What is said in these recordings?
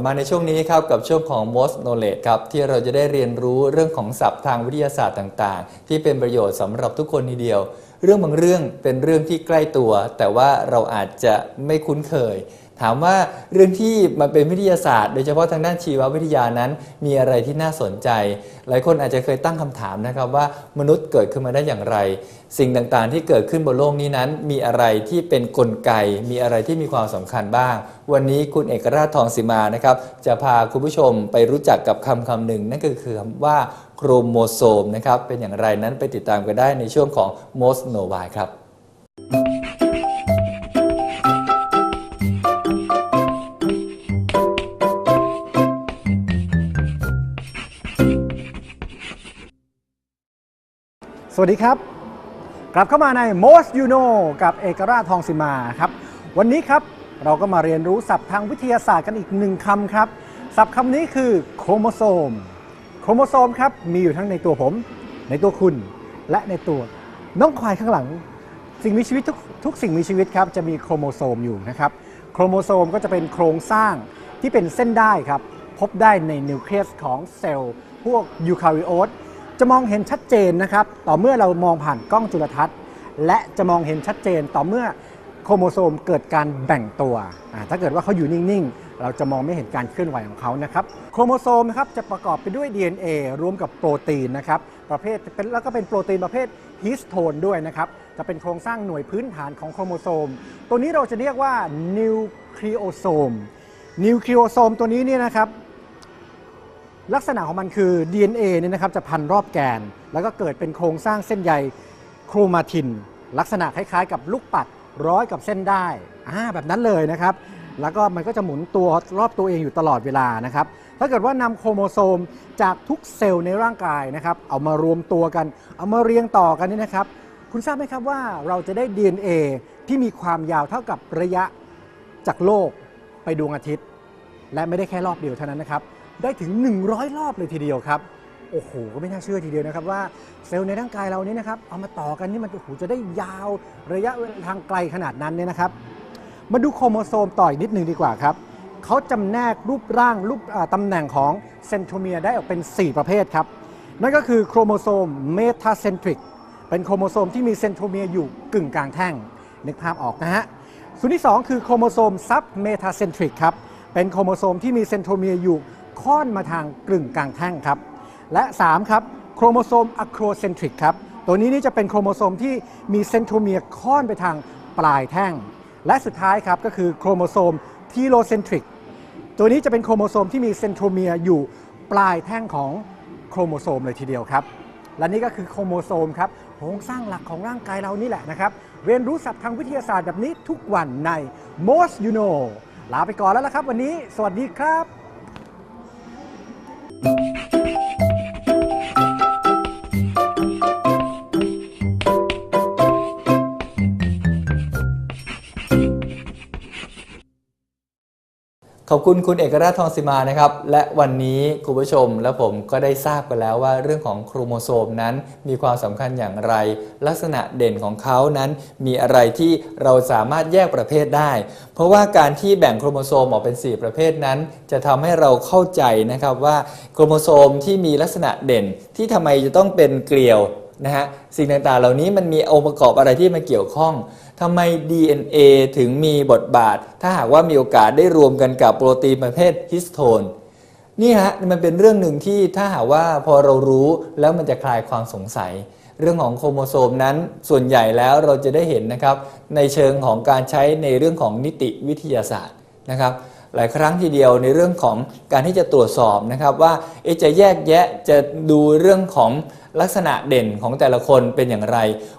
บมาในช่วงนี้ครับกับช่วงของ most knowledge ครับที่เราจะได้เรียนรู้เรื่องของศัพท์ทางวิทยาศาสตร์ต่างๆ ที่เป็นประโยชน์สำหรับทุกคนทีเดียว เรื่องบางเรื่องเป็นเรื่องที่ใกล้ตัว แต่ว่าเราอาจจะไม่คุ้นเคย ถามว่าเรื่องที่มันเป็นวิทยาศาสตร์โดยเฉพาะทางด้านชีววิทยานั้นมีอะไรที่น่าสนใจ หลายคนอาจจะเคยตั้งคำถามนะครับว่ามนุษย์เกิดขึ้นมาได้อย่างไร สิ่งต่างๆ ที่เกิดขึ้นบนโลกนี้นั้น มีอะไรที่เป็นนกลไก มีอะไรที่มีความสำคัญบ้าง วันนี้คุณเอกราชทองสิมานะครับจะพาคุณผู้ชมไปรู้จักกับคำคำหนึ่งนั่นก็คือคำว่าโครโมโซมนะครับเป็นอย่างไรนั้นไปติดตามกันได้ในช่วงของ most know why ครับ สวัสดีครับ กลับเข้ามาใน Most You Know กับเอกราชทองสิมาครับวันนี้ครับเราก็มาเรียนรู้ศัพท์ทางวิทยาศาสตร์กันอีกหนึ่งคำครับ ศัพท์คำนี้คือโครโมโซม โครโมโซมครับมีอยู่ทั้งในตัวผม ในตัวคุณ และในตัวน้องควายข้างหลัง สิ่งมีชีวิตทุกทุกสิ่งมีชีวิตครับจะมีโครโมโซมอยู่นะครับโครโมโซมก็จะเป็นโครงสร้างที่เป็นเส้นได้ครับพบได้ในนิวเคลียสของเซลล์พวกยูคาริโอต จะมองเห็นชัดเจนนะครับ ต่อเมื่อเรามองผ่านกล้องจุลทรรศน์ และจะมองเห็นชัดเจนต่อเมื่อโครโมโซมเกิดการแบ่งตัว ถ้าเกิดว่าเขาอยู่นิ่ง ๆ เราจะมองไม่เห็นการเคลื่อนไหวของเขานะครับ โครโมโซมนะครับจะประกอบไปด้วย DNA รวมกับโปรตีนนะครับประเภทเป็นแล้วก็เป็นโปรตีนประเภทฮิสโทนด้วยนะครับ จะเป็นโครงสร้างหน่วยพื้นฐานของโครโมโซม ตัวนี้เราจะเรียกว่านิวคลีโอโซม นิวคลีโอโซมตัวนี้เนี่ยนะครับ ลักษณะของมันคือ DNA เนี่ยนะครับจะพันรอบแกน แล้วก็เกิดเป็นโครงสร้างเส้นใยโครมาทิน ลักษณะคล้ายๆ กับลูกปัดร้อยกับเส้นได้อ่าแบบนั้นเลยนะครับ แล้วก็มันก็จะหมุนตัวรอบตัวเองอยู่ตลอดเวลานะครับ ถ้าเกิดว่านำโครโมโซมจากทุกเซลล์ในร่างกายนะครับ เอามารวมตัวกัน เอามาเรียงต่อกันนี่นะครับ คุณทราบไหมครับว่าเราจะได้ DNA ที่มีความยาวเท่ากับระยะจากโลกไปดวงอาทิตย์ และไม่ได้แค่รอบเดียวเท่านั้นนะครับ ได้ถึง 100 รอบเลยทีเดียวครับโอ้โหก็ไม่น่าเชื่อทีเดียวนะครับว่าเซลล์ในร่างกายเรานี้นะครับเอามาต่อกันนี่มันโอ้โหจะได้ยาวระยะทางไกลขนาดนั้นเนี่ยนะครับ มาดูโครโมโซมต่ออีกนิดหนึ่งดีกว่าครับเขาจำแนกรูปร่างรูปอ่าตำแหน่งของเซนโทเมียได้ออกเป็น 4 ประเภทครับ นั่นก็คือโครโมโซมเมทาเซนทริกเป็นโครโมโซมที่มีเซนโทเมียอยู่กึ่งกลางแท่งนึกภาพออกนะฮะส่วนที่ 2 คือโครโมโซมซับเมทาเซนทริกครับเป็นโครโมโซมที่มีเซนโทเมียอยู่ ค่อนมาทางกลึ่งกลางแท่งครับ และ3ครับโครโมโซมอะโครเซนทริกครับ ตัวนี้นี่จะเป็นโครโมโซมที่มีเซนโทเมียร์ค่อนไปทางปลายแท่ง และสุดท้ายครับก็คือโครโมโซมทีโลเซนทริก ตัวนี้จะเป็นโครโมโซมที่มีเซนโทเมียร์อยู่ปลายแท่งของโครโมโซมเลยทีเดียวครับ และนี่ก็คือโครโมโซมครับโครงสร้างหลักของร่างกายเรานี่แหละนะครับ เรียนรู้ศัพท์ทางวิทยาศาสตร์แบบนี้ทุกวันใน Most You Know ลาไปก่อนแล้วละครับ วันนี้ สวัสดีครับ ขอบคุณคุณเอกราชทองสิมานะครับ และวันนี้คุณผู้ชมและผมก็ได้ทราบกันแล้วว่าเรื่องของโครโมโซมนั้นมีความสำคัญอย่างไร ลักษณะเด่นของเขานั้นมีอะไรที่เราสามารถแยกประเภทได้ เพราะว่าการที่แบ่งโครโมโซมออกเป็น 4 ประเภทนั้น จะทำให้เราเข้าใจนะครับว่าโครโมโซมที่มีลักษณะเด่นที่ทำไมจะต้องเป็นเกลียวนะฮะสิ่งต่างๆ เหล่านี้มันมีองค์ประกอบอะไรที่มาเกี่ยวข้อง ทำไม DNA ถึงมีบทบาท ถ้าหากว่ามีโอกาสได้รวมกันกับโปรตีนประเภทฮิสโทนนี่ฮะมันเป็นเรื่องหนึ่งที่ถ้าหากว่าพอเรารู้แล้วมันจะคลายความสงสัย เรื่องของโครโมโซมนั้นส่วนใหญ่แล้วเราจะได้เห็นนะครับ ในเชิงของการใช้ในเรื่องของนิติวิทยาศาสตร์นะครับ หลายครั้งทีเดียวในเรื่องของการที่จะตรวจสอบนะครับว่าจะแยกแยะจะดูเรื่องของ ลักษณะเด่นของแต่ละคนเป็นอย่างไร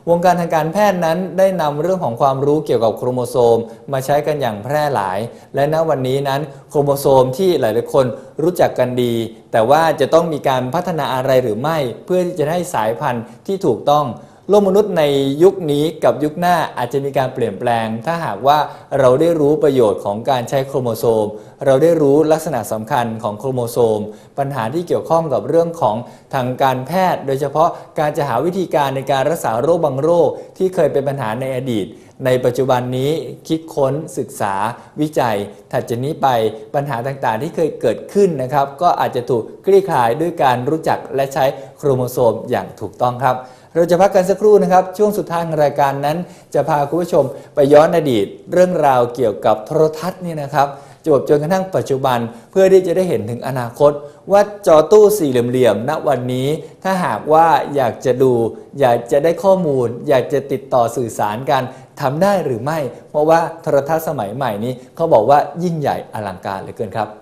วงการทางการแพทย์นั้นได้นำเรื่องของความรู้เกี่ยวกับโครโมโซม มาใช้กันอย่างแพร่หลาย และณวันนี้นั้นโครโมโซมที่หลายๆคนรู้จักกันดี แต่ว่าจะต้องมีการพัฒนาอะไรหรือไม่ เพื่อที่จะได้สายพันธุ์ที่ถูกต้อง โลกมนุษย์ในยุคนี้กับยุคหน้าอาจจะมีการเปลี่ยนแปลง ถ้าหากว่าเราได้รู้ประโยชน์ของการใช้โครโมโซม เราได้รู้ลักษณะสำคัญของโครโมโซม ปัญหาที่เกี่ยวข้องกับเรื่องของทางการแพทย์ โดยเฉพาะการจะหาวิธีการในการรักษาโรคบางโรคที่เคยเป็นปัญหาในอดีตในปัจจุบันนี้คิดค้นศึกษาวิจัย ถัดจากนี้ไปปัญหาต่างๆ ที่เคยเกิดขึ้นนะครับ ก็อาจจะถูกคลี่คลายด้วยการรู้จักและใช้โครโมโซมอย่างถูกต้องครับ เราจะพักกันสักครู่นะครับ ช่วงสุดท้ายของรายการนั้น จะพาคุณผู้ชมไปย้อนอดีต เรื่องราวเกี่ยวกับโทรทัศน์นี่นะครับจบจนกระทั่งปัจจุบันเพื่อที่จะได้เห็นถึงอนาคต ว่าจอตู้สี่เหลี่ยมๆณวันนี้ ถ้าหากว่าอยากจะดู อยากจะได้ข้อมูล อยากจะติดต่อสื่อสารกันทำได้หรือไม่ เพราะว่าโทรทัศน์สมัยใหม่นี้เขาบอกว่ายิ่งใหญ่อลังการเหลือเกินครับ